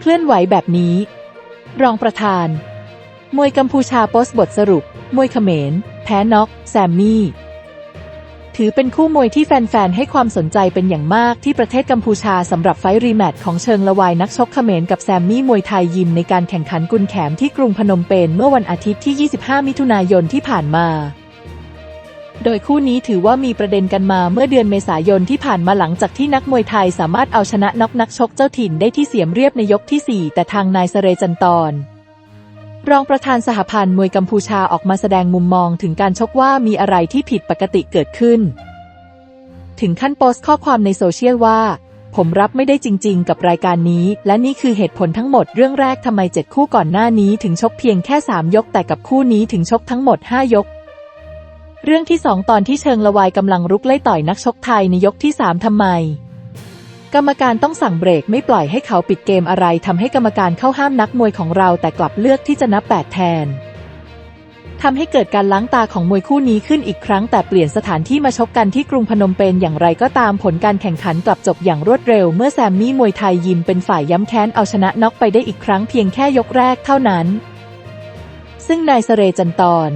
เคลื่อนไหวแบบนี้ รองประธาน มวยกัมพูชาโพสต์บทสรุป มวยเขมร แพ้น็อก แซมมี่ ถือเป็นคู่มวยที่แฟน ๆ ให้ความสนใจเป็นอย่างมากที่ประเทศกัมพูชาสำหรับไฟรีแมตช์ของเชิงละวายนักชกเขมรกับแซมมี่มวยไทยยิมในการแข่งขันกุนแขมที่กรุงพนมเปญเมื่อวันอาทิตย์ที่ 25 มิถุนายนที่ผ่านมา โดยคู่นี้ถือว่ามีประเด็นกันมาเมื่อเดือนเมษายนที่ผ่านมาหลังจากที่นักมวยไทยสามารถเอาชนะน็อกนักชกเจ้าถิ่นได้ที่เสียมเรียบในยกที่ 4 แต่ทางนายสเรจันตรรองประธานสหพันธ์มวยกัมพูชาออกมาแสดงมุมมองถึงการชกว่ามีอะไรที่ผิดปกติเกิดขึ้น ถึงขั้นโพสต์ข้อความในโซเชียลว่า ผมรับไม่ได้จริง ๆ กับรายการนี้ และนี่คือเหตุผลทั้งหมดเรื่องแรกทำไมเจ็ดคู่ก่อนหน้านี้ถึงชกเพียงแค่ 3 ยกแต่กับคู่นี้ถึงชกทั้งหมด 5 ยก เรื่องที่ 2 ตอนที่เชิงละวายกำลังรุกไล่ต่อยนักชกไทยในยกที่ 3 ทำไม กรรมการต้องสั่งเบรกไม่ปล่อยให้เขาปิดเกมอะไรทำให้กรรมการเข้าห้ามนักมวยของเราแต่กลับเลือกที่จะนับแปดแทนทำให้เกิดการล้างตาของมวยคู่นี้ขึ้นอีกครั้งแต่เปลี่ยนสถานที่มาชกกันที่กรุงพนมเปญอย่างไรก็ตามผลการแข่งขันกลับจบอย่างรวดเร็ว เมื่อแซมมี่มวยไทยยิมเป็นฝ่ายย้ำแค้นเอาชนะน็อกไปได้อีกครั้งเพียงแค่ยกแรกเท่านั้น ซึ่งนายสเรจันตร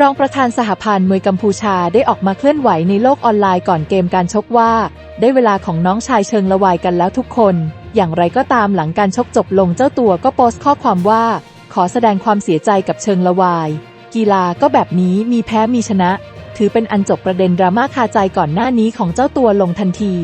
รองประธานสหพันธ์มวยกัมพูชาได้ออกมาเคลื่อนไหวในโลกออนไลน์ก่อนเกมการชกว่า ได้เวลาของน้องชายเชิงละวายกันแล้วทุกคน อย่างไรก็ตามหลังการชกจบลงเจ้าตัวก็โพสต์ข้อความว่า ขอแสดงความเสียใจกับเชิงละวาย กีฬาก็แบบนี้มีแพ้มีชนะ ถือเป็นอันจบประเด็นดราม่าคาใจก่อนหน้านี้ของเจ้าตัวลงทันที